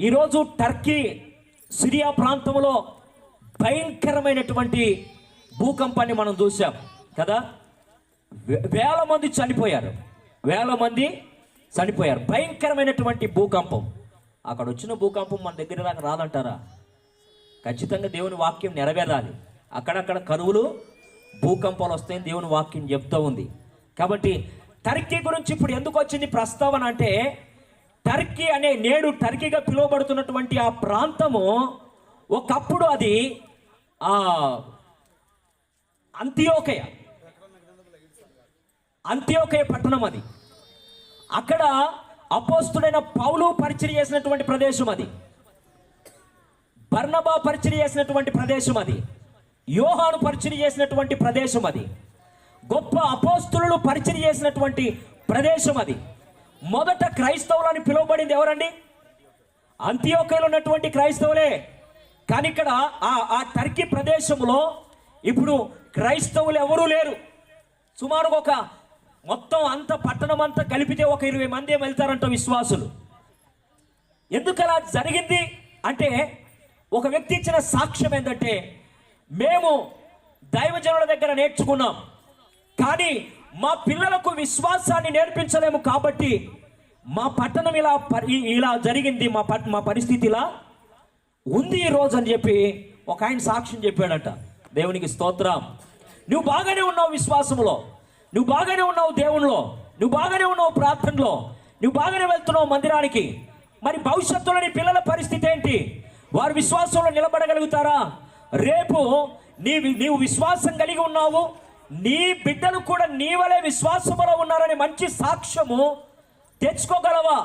ఈరోజు Turkey Syria ప్రాంతంలో భయంకరమైనటువంటి భూకంపాన్ని మనం చూసాం కదా? వేల మంది చనిపోయారు. వేల మంది చనిపోయారు. భయంకరమైనటువంటి భూకంపం. అక్కడ వచ్చిన భూకంపం మన దగ్గర దాకా రాదంటారా? ఖచ్చితంగా దేవుని వాక్యం నెరవేరాలి. అక్కడక్కడ కరువులు భూకంపాలు వస్తాయని దేవుని వాక్యం చెప్తూ ఉంది. కాబట్టి టర్కీ గురించి ఇప్పుడు ఎందుకు వచ్చింది ప్రస్తావన అంటే టర్కీ అనే నేడు టర్కీగా పిలువబడుతున్నటువంటి ఆ ప్రాంతము ఒకప్పుడు అది అంత్యోకయ. అంత్యోకయ పట్టణం అది. అక్కడ అపోస్తుడైన పౌలు పరిచయం చేసినటువంటి ప్రదేశం అది. బర్ణబా పరిచయం చేసినటువంటి ప్రదేశం అది. యోహాను పరిచయం చేసినటువంటి ప్రదేశం అది. గొప్ప అపోస్తులు పరిచయం చేసినటువంటి ప్రదేశం అది. మొదట క్రైస్తవులని పిలువబడింది ఎవరండి? అంత్యోకయలో ఉన్నటువంటి క్రైస్తవులే. కానీ ఇక్కడ ఆ ఆ టర్కీ ప్రదేశంలో ఇప్పుడు క్రైస్తవులు ఎవరూ లేరు. సుమారు ఒక మొత్తం అంత పట్టణం అంతా కలిపితే ఒక ఇరవై మంది వెళ్తారంట విశ్వాసులు. ఎందుకు అలా జరిగింది అంటే ఒక వ్యక్తి ఇచ్చిన సాక్ష్యం ఏంటంటే మేము దైవజనుల దగ్గర నేర్చుకున్నాం. కానీ మా పిల్లలకు విశ్వాసాన్ని నేర్పించలేము కాబట్టి మా పట్టణం ఇలా పరి- ఇలా జరిగింది మా పట్ మా పరిస్థితి ఇలా ఉంది ఈ రోజు అని చెప్పి ఒక ఆయన సాక్ష్యం చెప్పాడట. దేవునికి స్తోత్రం. నువ్వు బాగానే ఉన్నావు విశ్వాసంలో. నువ్వు బాగానే ఉన్నావు దేవునిలో. నువ్వు బాగానే ఉన్నావు ప్రార్థనలో. నువ్వు బాగానే వెళ్తున్నావు మందిరానికి. మరి భవిష్యత్తులో నీ పిల్లల పరిస్థితి ఏంటి? వారు విశ్వాసంలో నిలబడగలుగుతారా? రేపు నీ నీవు విశ్వాసం కలిగి ఉన్నావు. నీ బిడ్డలు కూడా నీ వలె విశ్వాసములో ఉన్నారని మంచి సాక్ష్యము తెచ్చుకోగలవా?